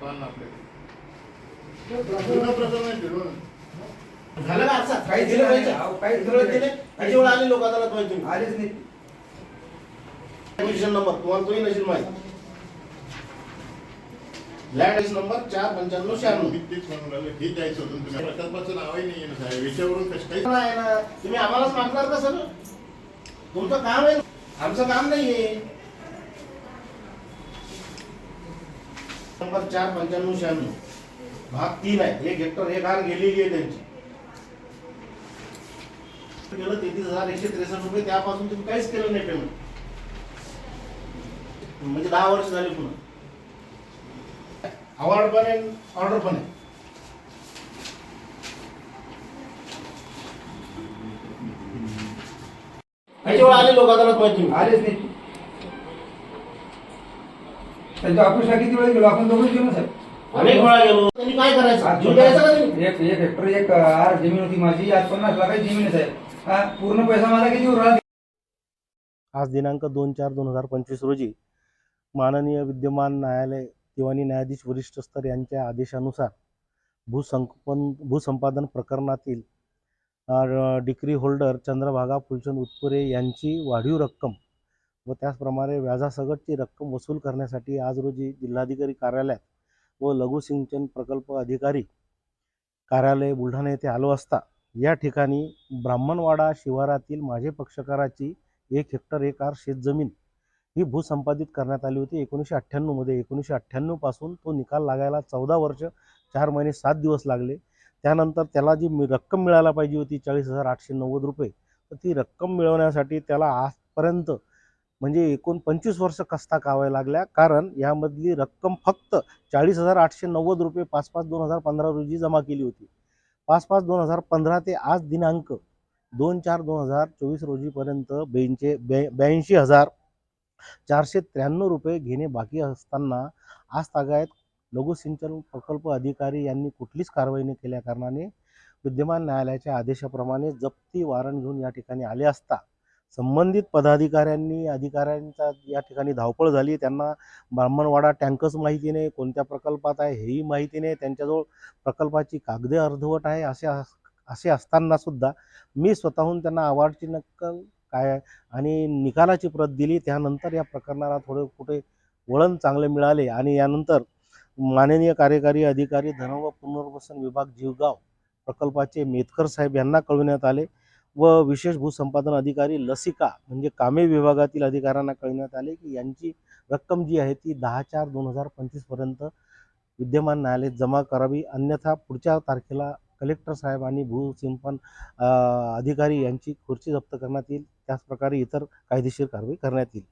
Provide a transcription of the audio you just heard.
पहा ना आपल्याकडे जुनं प्रकरण आहे फिरवून. झालं का आता काही दिलं दिलं पाहिजे. नाही. अहो, काही किती दिलं वेळ नाही. दिले किती वेळ आले लोक अदालत माहिती तुम्ही. आलेच नाही. ऍडमिशन नंबर तुम्हाला तोही नशील माहिती. लँड नंबर चार पंच्याण्णव शहाण्णव. मी तेच म्हणून राहिलो, हे द्यायचं होतं तुम्ही. प्रकल्पाचं नावही नाही आहे. ना साहेब याच्यावरून कसं काही आहे ना? तुम्ही आम्हालाच मागणार का सर तुमचं काम आहे आमचं काम नाहीये. नंबर चार पंच्याण्णव शहाण्णव. भाग तीन आहे. एक हेक्टर एक हार गेलेली आहे त्यांची. केलं तेहतीस हजार एकशे त्रेसष्ट रुपये. त्यापासून तुम्ही काहीच केलं नाही पेमेंट म्हणजे दहा वर्ष झाली पुन्हा अवॉर्ड पण आहे ऑर्डर पण आहे. आले लोक अदालत माहिती आलेच नाही त्यांच्या ऑफिसला किती वेळ गेलो आपण दोघंच गेलो साहेब. अनेक वेळा गेलो. त्यांनी काय करायचं? जीव द्यायचा का तुम्ही? एक एक हेक्टर एक आर जमीन होती माझी आज पन्नास लाखाची जमीन आहे साहेब. हा पूर्ण पैसा माझा किती उरला आज दिनांक दोन चार दोन हजार पंचवीस रोजी माननीय विद्यमान न्यायालय दिवाणी न्यायाधीश वरिष्ठ स्तर यांच्या आदेशानुसार भूसंपन भूसंपादन प्रकरणातील डिक्री होल्डर चंद्रभागा फुलचंद उत्पुरे यांची वाढीव रक्कम व त्याचप्रमाणे व्याजासकटची रक्कम वसूल करण्यासाठी आज रोजी जिल्हाधिकारी कार्यालयात व लघु सिंचन प्रकल्प अधिकारी कार्यालय बुलढाणा येथे आलो असता या ठिकाणी ब्राह्मणवाडा शिवारातील माझे पक्षकाराची एक हेक्टर एक आर शेतजमीन ही भूसंपादित करण्यात आली होती. एकोणीसशे अठ्ठ्याण्णवमध्ये एकोणीसशे अठ्ठ्याण्णवपासून तो निकाल लागायला चौदा वर्ष चार महिने सात दिवस लागले. त्यानंतर त्याला जी रक्कम मिळायला पाहिजे होती चाळीस हजार आठशे नव्वद रुपये तर ती रक्कम मिळवण्यासाठी त्याला आजपर्यंत म्हणजे एकूण पंचवीस वर्ष कस्ता कावायला लागल्या. कारण यामधली रक्कम फक्त चाळीस हजार आठशे नव्वद रुपये पाच पाच दोन हजार पंधरा रोजी जमा केली होती. पाच पाच दोन हजार पंधरा ते आज दिनांक दोन चार दोन हजार चोवीस रोजीपर्यंत बेंचे ब्या ब्याऐंशी हजार चारशे त्र्याण्णव रुपये घेणे बाकी असताना आज तागायत लघुसिंचन प्रकल्प अधिकारी यांनी कुठलीच कारवाई न केल्या कारणाने विद्यमान न्यायालयाच्या आदेशाप्रमाणे जप्ती वारंट घेऊन या ठिकाणी आले असता संबंधित पदाधिकाऱ्यांनी अधिकाऱ्यांचा या ठिकाणी धावपळ झाली. त्यांना ब्राह्मणवाडा टँकच माहिती नाही कोणत्या प्रकल्पात आहे हेही माहिती नाही त्यांच्याजवळ प्रकल्पाची कागदे अर्धवट आहे असे असे असताना सुद्धा मी स्वतःहून त्यांना अवॉर्डची नक्कल काय आणि निकालाची प्रत दिली. त्यानंतर या प्रकरणाला थोडे कुठे वळण चांगले मिळाले आणि यानंतर माननीय कार्यकारी अधिकारी धन व पुनर्वसन विभाग जीवगाव प्रकल्पाचे मेतकर साहेब यांना कळविण्यात आले. व विशेष भूसंपादन अधिकारी लसिका म्हणजे कामे विभागातील अधिकाऱ्यांना कळविण्यात आले की यांची रक्कम जी आहे ती दहा चार दोन हजार पंचवीसपर्यंत विद्यमान न्यायालयात जमा करावी. अन्यथा पुढच्या तारखेला कलेक्टर साहेब आणि भूसिंपन अधिकारी यांची खुर्ची जप्त करण्यात येईल. त्याचप्रकारे इतर कायदेशीर कारवाई करण्यात येईल.